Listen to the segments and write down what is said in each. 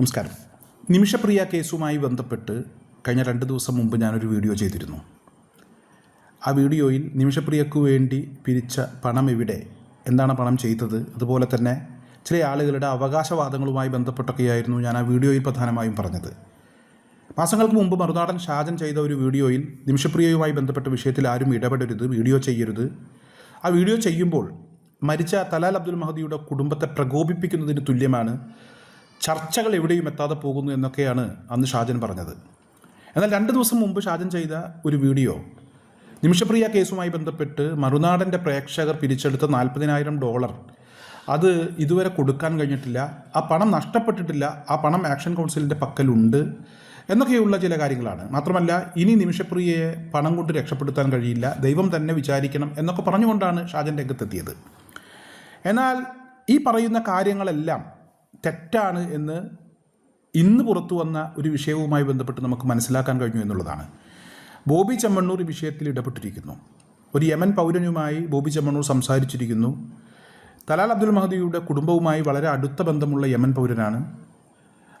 നമസ്കാരം. നിമിഷപ്രിയ കേസുമായി ബന്ധപ്പെട്ട് കഴിഞ്ഞ രണ്ട് ദിവസം മുമ്പ് ഞാനൊരു വീഡിയോ ചെയ്തിരുന്നു. ആ വീഡിയോയിൽ നിമിഷപ്രിയക്ക് വേണ്ടി പിരിച്ച പണം എവിടെ എന്താണ് പണം ചെയ്തത് അതുപോലെ തന്നെ ചില ആളുകളുടെ അവകാശവാദങ്ങളുമായി ബന്ധപ്പെട്ടൊക്കെയായിരുന്നു ഞാൻ ആ വീഡിയോയിൽ പ്രധാനമായും പറഞ്ഞത്. മാസങ്ങൾക്ക് മുമ്പ് മറുനാടൻ ഷാജൻ ചെയ്ത ഒരു വീഡിയോയിൽ നിമിഷപ്രിയയുമായി ബന്ധപ്പെട്ട വിഷയത്തിൽ ആരും ഇടപെടരുത് വീഡിയോ ചെയ്യരുത്. ആ വീഡിയോ ചെയ്യുമ്പോൾ മരിച്ച തലാൽ അബ്ദുൽ മഹദിയുടെ കുടുംബത്തെ പ്രകോപിപ്പിക്കുന്നതിന് തുല്യമാണ് ചർച്ചകൾ എവിടെയും എത്താതെ പോകുന്നു എന്നൊക്കെയാണ് അന്ന് ഷാജൻ പറഞ്ഞത്. എന്നാൽ രണ്ട് ദിവസം മുമ്പ് ഷാജൻ ചെയ്ത ഒരു വീഡിയോ നിമിഷപ്രിയ കേസുമായി ബന്ധപ്പെട്ട് മറുനാടന്റെ പ്രേക്ഷകർ പിരിച്ചെടുത്ത നാൽപ്പതിനായിരം ഡോളർ അത് ഇതുവരെ കൊടുക്കാൻ കഴിഞ്ഞിട്ടില്ല ആ പണം നഷ്ടപ്പെട്ടിട്ടില്ല ആ പണം ആക്ഷൻ കൗൺസിലിന്റെ പക്കലുണ്ട് എന്നൊക്കെയുള്ള ചില കാര്യങ്ങളാണ്. മാത്രമല്ല ഇനി നിമിഷപ്രിയയെ പണം കൊണ്ട് രക്ഷപ്പെടുത്താൻ കഴിയില്ല ദൈവം തന്നെ വിചാരിക്കണം എന്നൊക്കെ പറഞ്ഞുകൊണ്ടാണ് ഷാജൻ രംഗത്തെത്തിയത്. എന്നാൽ ഈ പറയുന്ന കാര്യങ്ങളെല്ലാം തെറ്റാണ് എന്ന് ഇന്ന് പുറത്തു വന്ന ഒരു വിഷയവുമായി ബന്ധപ്പെട്ട് നമുക്ക് മനസ്സിലാക്കാൻ കഴിഞ്ഞു എന്നുള്ളതാണ്. ബോബി ചെമ്മണ്ണൂർ ഈ വിഷയത്തിൽ ഇടപെട്ടിരിക്കുന്നു. ഒരു യമൻ പൗരനുമായി ബോബി ചെമ്മണ്ണൂർ സംസാരിച്ചിരിക്കുന്നു. തലാൽ അബ്ദുൽ മഹദിയുടെ കുടുംബവുമായി വളരെ അടുത്ത ബന്ധമുള്ള യമൻ പൗരനാണ്.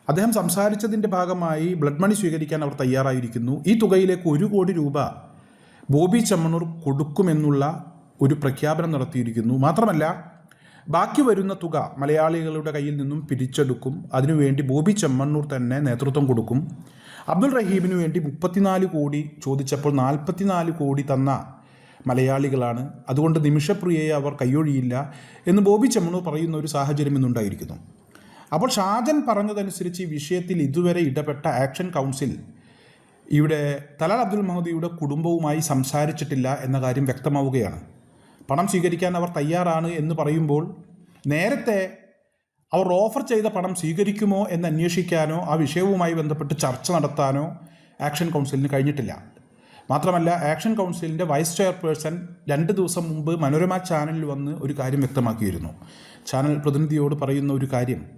അദ്ദേഹം സംസാരിച്ചതിന്റെ ഭാഗമായി ബ്ലഡ് മണി സ്വീകരിക്കാൻ അവർ തയ്യാറായിരിക്കുന്നു. ഈ തുകയിലേക്ക് ഒരു കോടി രൂപ ബോബി ചെമ്മണ്ണൂർ കൊടുക്കുമെന്നുള്ള ഒരു പ്രഖ്യാപനം നടത്തിയിരിക്കുന്നു. മാത്രമല്ല ബാക്കി വരുന്ന തുക മലയാളികളുടെ കയ്യിൽ നിന്നും പിരിച്ചെടുക്കും. അതിനുവേണ്ടി ബോബി ചെമ്മണ്ണൂർ തന്നെ നേതൃത്വം കൊടുക്കും. അബ്ദുൾ റഹീമിന് വേണ്ടി മുപ്പത്തിനാല് കോടി ചോദിച്ചപ്പോൾ നാൽപ്പത്തിനാല് കോടി തന്ന മലയാളികളാണ്. അതുകൊണ്ട് നിമിഷപ്രിയയെ അവർ കൈയൊഴിയില്ല എന്ന് ബോബി ചെമ്മണ്ണൂർ പറയുന്ന ഒരു സാഹചര്യം ഇന്നുണ്ടായിരിക്കുന്നു. അപ്പോൾ ഷാജൻ പറഞ്ഞതനുസരിച്ച് ഈ വിഷയത്തിൽ ഇതുവരെ ഇടപെട്ട ആക്ഷൻ കൗൺസിൽ ഇവിടെ തലാൽ അബ്ദുൽ മഹദിയുടെ കുടുംബവുമായി സംസാരിച്ചിട്ടില്ല എന്ന കാര്യം വ്യക്തമാവുകയാണ്. പണം സ്വീകരിക്കാൻ അവർ തയ്യാറാണ് എന്ന് പറയുമ്പോൾ നേരത്തെ അവർ ഓഫർ ചെയ്ത പണം സ്വീകരിക്കുമോ എന്ന് അന്വേഷിക്കാനോ ആ വിഷയവുമായി ബന്ധപ്പെട്ട് ചർച്ച നടത്താനോ ആക്ഷൻ കൗൺസിലിന് കഴിഞ്ഞിട്ടില്ല. മാത്രമല്ല ആക്ഷൻ കൗൺസിലിന്റെ വൈസ് ചെയർപേഴ്സൺ രണ്ട് ദിവസം മുമ്പ് മനോരമ ചാനലിൽ വന്ന് ഒരു കാര്യം വ്യക്തമാക്കിയിരുന്നു. ചാനൽ പ്രതിനിധിയോട് പറയുന്ന ഒരു കാര്യം.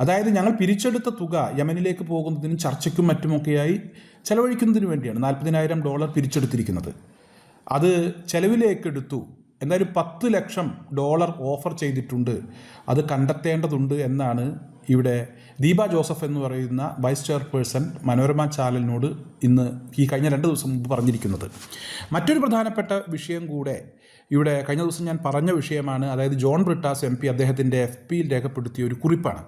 അതായത് ഞങ്ങൾ പിരിച്ചെടുത്ത തുക യമനിലേക്ക് പോകുന്നതിനും ചർച്ചയ്ക്കും മറ്റുമൊക്കെയായി ചെലവഴിക്കുന്നതിന് വേണ്ടിയാണ് നാൽപ്പതിനായിരം ഡോളർ പിരിച്ചെടുത്തിരിക്കുന്നത്. അത് ചെലവിലേക്ക് എടുത്തു. എന്തായാലും പത്ത് ലക്ഷം ഡോളർ ഓഫർ ചെയ്തിട്ടുണ്ട്. അത് കണ്ടെത്തേണ്ടതുണ്ട് എന്നാണ് ഇവിടെ ദീപ ജോസഫ് എന്ന് പറയുന്ന വൈസ് ചെയർപേഴ്സൺ മനോരമ ചാനലിനോട് ഇന്ന് ഈ കഴിഞ്ഞ രണ്ട് ദിവസം മുമ്പ് പറഞ്ഞിരിക്കുന്നത്. മറ്റൊരു പ്രധാനപ്പെട്ട വിഷയം കൂടെ ഇവിടെ കഴിഞ്ഞ ദിവസം ഞാൻ പറഞ്ഞ വിഷയമാണ്. അതായത് ജോൺ ബ്രിട്ടാസ് എം പി അദ്ദേഹത്തിന്റെ എഫ് പിയിൽ രേഖപ്പെടുത്തിയ ഒരു കുറിപ്പാണ്.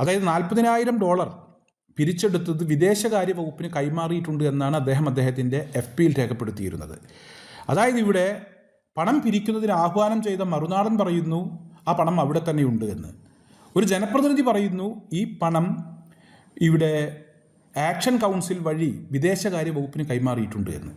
അതായത് നാൽപ്പതിനായിരം ഡോളർ പിരിച്ചെടുത്തത് വിദേശകാര്യ വകുപ്പിന് കൈമാറിയിട്ടുണ്ട് എന്നാണ് അദ്ദേഹം അദ്ദേഹത്തിന്റെ എഫ് പിയിൽ രേഖപ്പെടുത്തിയിരുന്നത്. അതായത് ഇവിടെ പണം പിരിക്കുന്നതിന് ആഹ്വാനം ചെയ്ത മറുനാടൻ പറയുന്നു ആ പണം അവിടെ തന്നെ ഉണ്ട് എന്ന്. ഒരു ജനപ്രതിനിധി പറയുന്നു ഈ പണം ഇവിടെ ആക്ഷൻ കൗൺസിൽ വഴി വിദേശകാര്യ വകുപ്പിന് കൈമാറിയിട്ടുണ്ട് എന്ന്.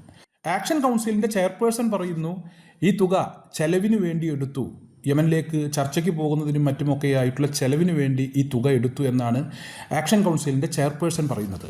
ആക്ഷൻ കൗൺസിലിന്റെ ചെയർപേഴ്സൺ പറയുന്നു ഈ തുക ചെലവിന് വേണ്ടി എടുത്തു. യമനിലേക്ക് ചർച്ചയ്ക്ക് പോകുന്നതിനും മറ്റുമൊക്കെ ആയിട്ടുള്ള ചെലവിന് വേണ്ടി ഈ തുക എടുത്തു എന്നാണ് ആക്ഷൻ കൗൺസിലിന്റെ ചെയർപേഴ്സൺ പറയുന്നത്.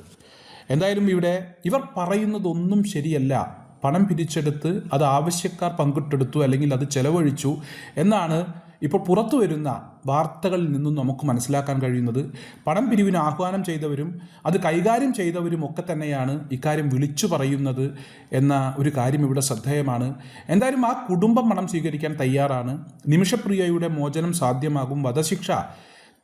എന്തായാലും ഇവിടെ ഇവർ പറയുന്നതൊന്നും ശരിയല്ല. പണം പിരിച്ചെടുത്ത് അത് ആവശ്യക്കാർ പങ്കിട്ടെടുത്തു അല്ലെങ്കിൽ അത് ചെലവഴിച്ചു എന്നാണ് ഇപ്പോൾ പുറത്തു വരുന്ന വാർത്തകളിൽ നിന്നും നമുക്ക് മനസ്സിലാക്കാൻ കഴിയുന്നത്. പണം പിരിവിന് ആഹ്വാനം ചെയ്തവരും അത് കൈകാര്യം ചെയ്തവരും ഒക്കെ തന്നെയാണ് ഇക്കാര്യം വിളിച്ചു പറയുന്നത് എന്ന ഒരു കാര്യം ഇവിടെ ശ്രദ്ധേയമാണ്. എന്തായാലും ആ കുടുംബം പണം സ്വീകരിക്കാൻ തയ്യാറാണ്. നിമിഷപ്രിയയുടെ മോചനം സാധ്യമാകും. വധശിക്ഷ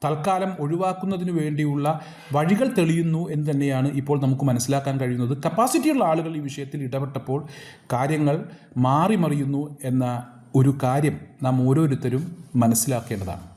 തൽക്കാലം ഒഴിവാക്കുന്നതിന് വേണ്ടിയുള്ള വഴികൾ തെളിയുന്നു എന്ന് തന്നെയാണ് ഇപ്പോൾ നമുക്ക് മനസ്സിലാക്കാൻ കഴിയുന്നത്. കപ്പാസിറ്റിയുള്ള ആളുകൾ ഈ വിഷയത്തിൽ ഇടപെട്ടപ്പോൾ കാര്യങ്ങൾ മാറി മറിയുന്നു എന്ന ഒരു കാര്യം നാം ഓരോരുത്തരും മനസ്സിലാക്കേണ്ടതാണ്.